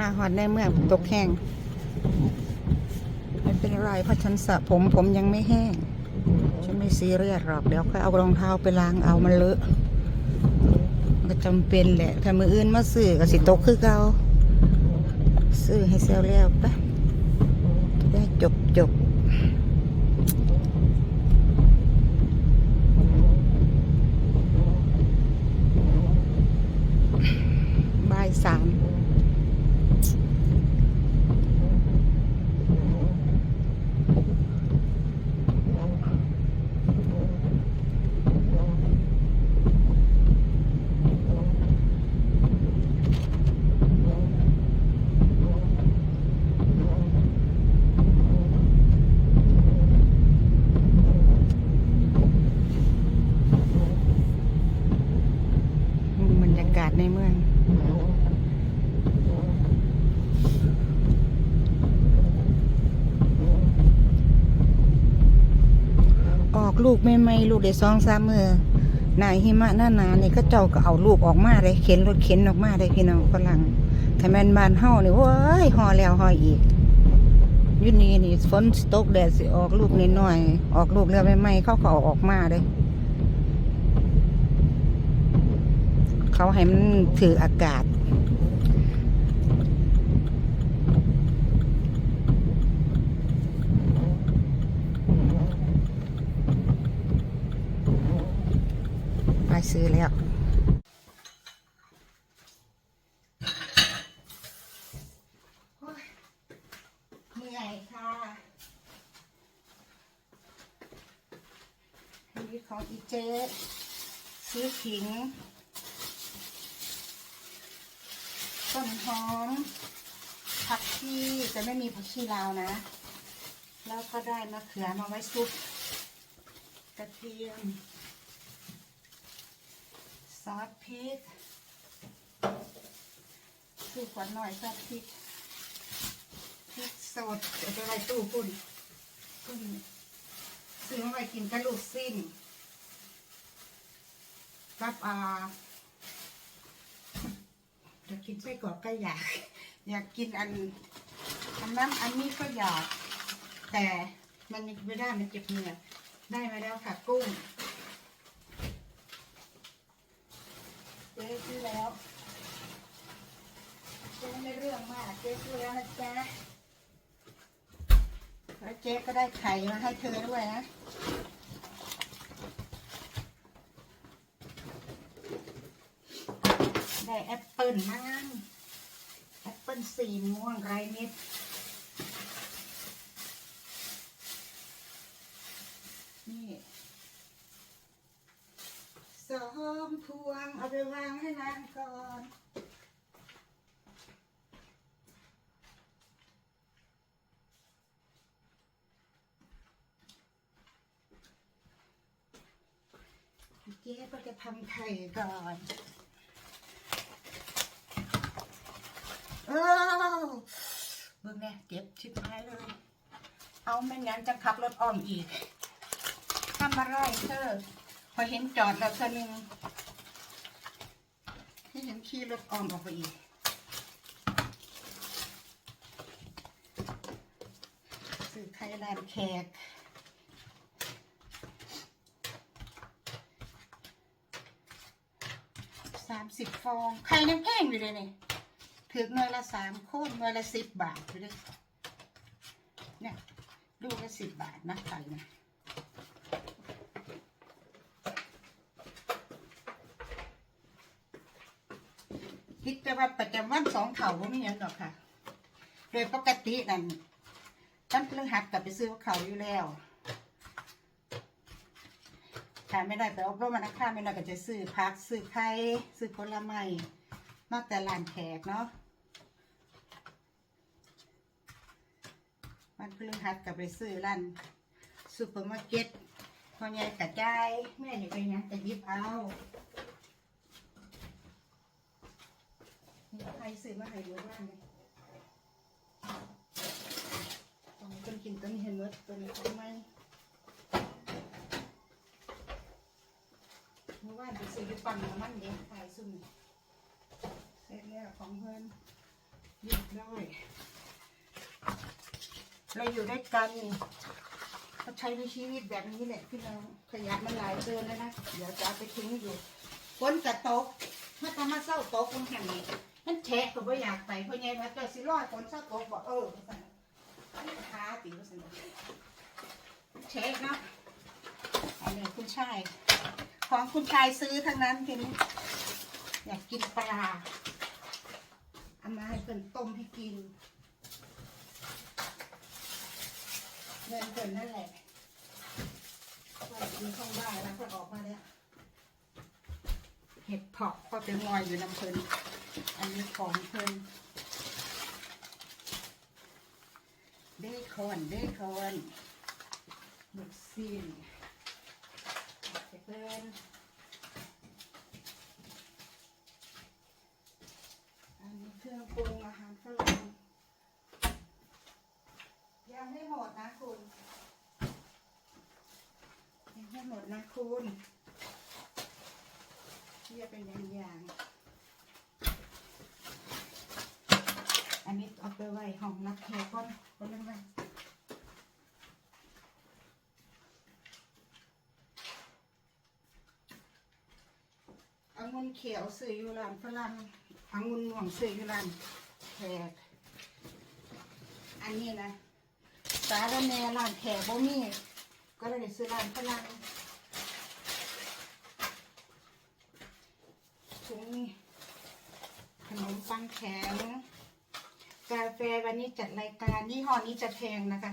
มาหอดในเมืองตกแห้งไม่เป็นไรเพราะฉันสระผมผมยังไม่แห้ง ฉันไม่ซีเรียสหรอกเดี๋ยวค่อยเอารองเท้าไปล้างเอามันเลอะมันก็จำเป็นแหละถ้ามืออื่นมาซื้อก็สิตกคือเก่าซื้อให้เซลแล้วปะจะได้จบจบบ่ายสาม บรรยากาศในเมือง ออกลูกไม่ไม่ๆลูกได้สองสามมือนายหิมะหน้าหนานี่ก็เจ้าก็เอาลูกออกมาเลยเข็นรถเข็นออกมาได้พี่น้องฝรั่งถ้าแมนบานเฮานี่ว้ยห่อแล้วห่ออีกยุนี่นี่ฝนสิตกแดดสิออกลูกนิดหน่อย ออกลูกแล้วไม่ไม่ๆเขาก็เอาออกมาเลยเขาให้มันถืออากาศ ไปซื้อแล้วเมื่อยค่ะนี่ของอีเจ๊ซื้อขิง ต้นหอม ผักชีจะไม่มีผักชีลาวนะ แล้วก็ได้มะเขือมาไว้ซุปกระเทียม อสพริกซื้อขวดหน่อยซอสพริกพริกสดเดี๋ยวจะไว้ตู้ปุ่นปุ่นซื้อมาไว้กินกระลูกสิ้นกับอ่าอยากกินไส้กรอกก็อยาก อยากกินอันอันนั้นอันนี้ก็อยาก แต่มันไม่ได้มันเจ็บเหนื่อยได้มาแล้วค่ะกุ้ง จ๊ซื้อแล้วเจ๊ไม่เรื่องมากเจ๊ซื้อแล้วนะจ๊ะแล้วเจ๊ก็ได้ไข่มาให้เธอด้วยนะได้แอปเปิลมาแอปเปิลสีม่วงไรเม็ด นี่สองพ วง เอาไปวางให้นางก่อนเจ๊ก็จะทำไข่ก่อน เออเบิ่งเนี่ยเจ็บชิบหายเลย เอาไม่งั้นจะขับรถอ้อมอีกทำอะไรเธอ พอเห็นจอดแล้วเธอหนึ่ง ให้เห็นขี่รถอ้อมออกไปอีกสื่อไข่ลานแขกสามสิบฟองไข่ยังแพงอยู่เลยนี่ถือหน่วยละสามโคนหน่วยละสิบบาทอยู่เลยเนี่ยลูกละสิบบาทนะไข่นะ คิดแต่ว่าประจำวันสองเข่าว่าไม่ยังหรอกค่ะ โดยปกตินั่นตั้งเรื่องหักกลับไปซื้อเขาอยู่แล้วถ้าไม่ได้ไปอบรมมันค่าไม่ได้ก็จะซื้อผักซื้อไข่ซื้อผลไม้นอกแต่ร้านแขกเนาะวันพฤหัสกับไปซื้อร้านซูเปอร์มาร์เก็ตพอใหญ่กระจายแม่อยู่ไปยังจะยิบเอานี่ ใครซื้อมาให้ดูบ้านเลยตรงคนกินตัวนี้เห็นหมดตัวนี้ทำไมเมื่อวานไปซื้ออยู่ปั๊มน้ำมันเด็กขายซุ่มเสร็จแล้วของเพิ่อนหยุดเลด้วยเราอยู่ด้วยกันก็ใช้ในชีวิตแบบนี้แหละพี่น้องขยะมันหลายเกินแล้วนะ เดี๋ยวจะไปทิ้งอยู่ฝนกระตกมาทำมาเศร้าตกตรงแห่งนี้ นั่นแฉะก็ไม่อยากไปเพราะไงว่าเจ้าสิรอดฝนเศร้าตกบอกเออว่าซั่นมันขาติ๋วสนุกแฉะเนาะอันนี้คุณชาย ของคุณชายซื้อทั้งนั้นทีนี้อยากกินปลาเอามาให้เพิ่นต้มให้กินเงินเพิ่นนั่นแหละว่ากินข้างบ้านแล้วก็ออกมาแล้วเห็ดเพาะก็เป็นงอยอยู่น้ำเพิ่น อันนี้ของเพิ่นเบคอนเบคอนลูกซีนเพิ่นอันนี้เครื่องปรุงอาหารฝรั่งยังไม่หมดนะคุณยังไม่หมดนะคุณที่จะเป็นอย่างอย่าง อันนี้เอาไปไว้ห้องรับแขกก่อนคนนึงไว้องุ่นเขียวซื้ออยู่ร้านฝรั่งองุ่นหน่วงซื้ออยู่ร้านแขก อันนี้นะสารแหน่ร้านแขกบ่มีก็เลยซื้อร้านฝรั่งถุงขนมปังแข็ง กาแฟวันนี้จัดรายการยี่ห้อนี้จะแพงนะคะ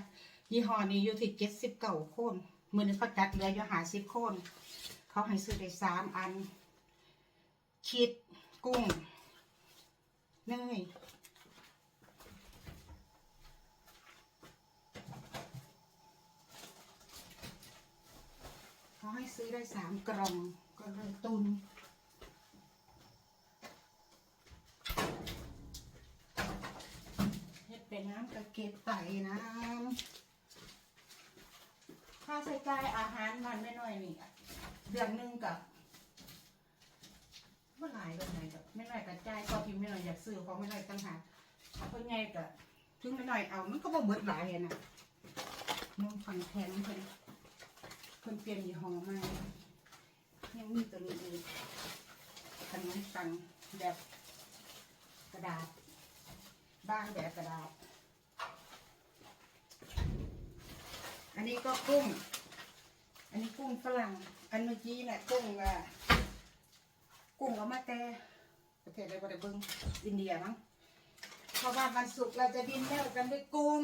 ยี่ห้อนี้อยู่ที่เจ็ดสิบเก้าโคนมือนึงเขาจัดเหลืออยู่หาสิบโคน เขาให้ซื้อได้สามอัน คิดกุ้งเนยเขาให้ซื้อได้สามกล่องก็เลยตุน เฮ็ดเป็นน้ำกระเก็บไก่น้ำค่าใช้จ่ายอาหารมันไม่น้อยนี่เดือนหนึ่งกับเมื่อหร่เดือนไหนกับไม่น้อยกระจายก็พิมพ์ไม่น้อยอยากซื้อของไม่น้อยตั้งหากเพราะไงกับถึงไม่น้อยเอามันก็บ่เบิดหลายอะนะนมฟังแทนเพิ่นคนเปลี่ยนยี่ห้อใหม่ยังมีตัวนี้อีกขนมปังแบบกระดาษบ้างแบบกระดาษ นี้ก็กุ้ง อันนี้กุ้งฝรั่ง อันเมื่อกี้น่ะกุ้งอะกุ้งเอามาแต่ประเทศอะไรก็ได้เบิ้งอินเดียมั้งเพราะว่าวันศุกร์เราจะดินเนอร์กันด้วยกุ้ง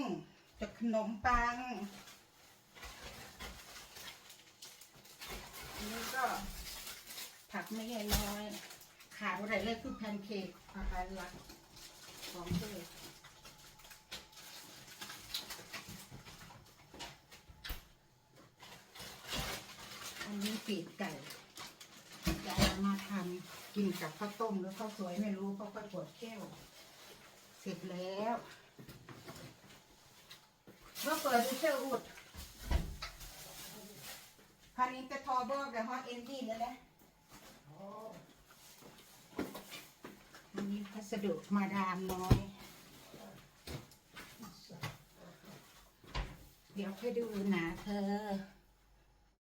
กับขนมปังอันนี้ก็ผักไม่ใหญ่น้อยขาดอะไรเลยคือแพนเค้กอาหารหลักของเธอ อันนี้ปีกไก่จะเอามาทำกินกับข้าวต้มหรือข้าวสวยไม่รู้เขาค่อยปวดแก้ว เสร็จแล้วเมื่อเปิดดูเชลอุดพันนี้จะทอเบอร์แบบฮอตเอ็นดี้แล้วนะอันนี้พัสดุมาดามน้อย เดี๋ยวค่อยดูหนาเธอ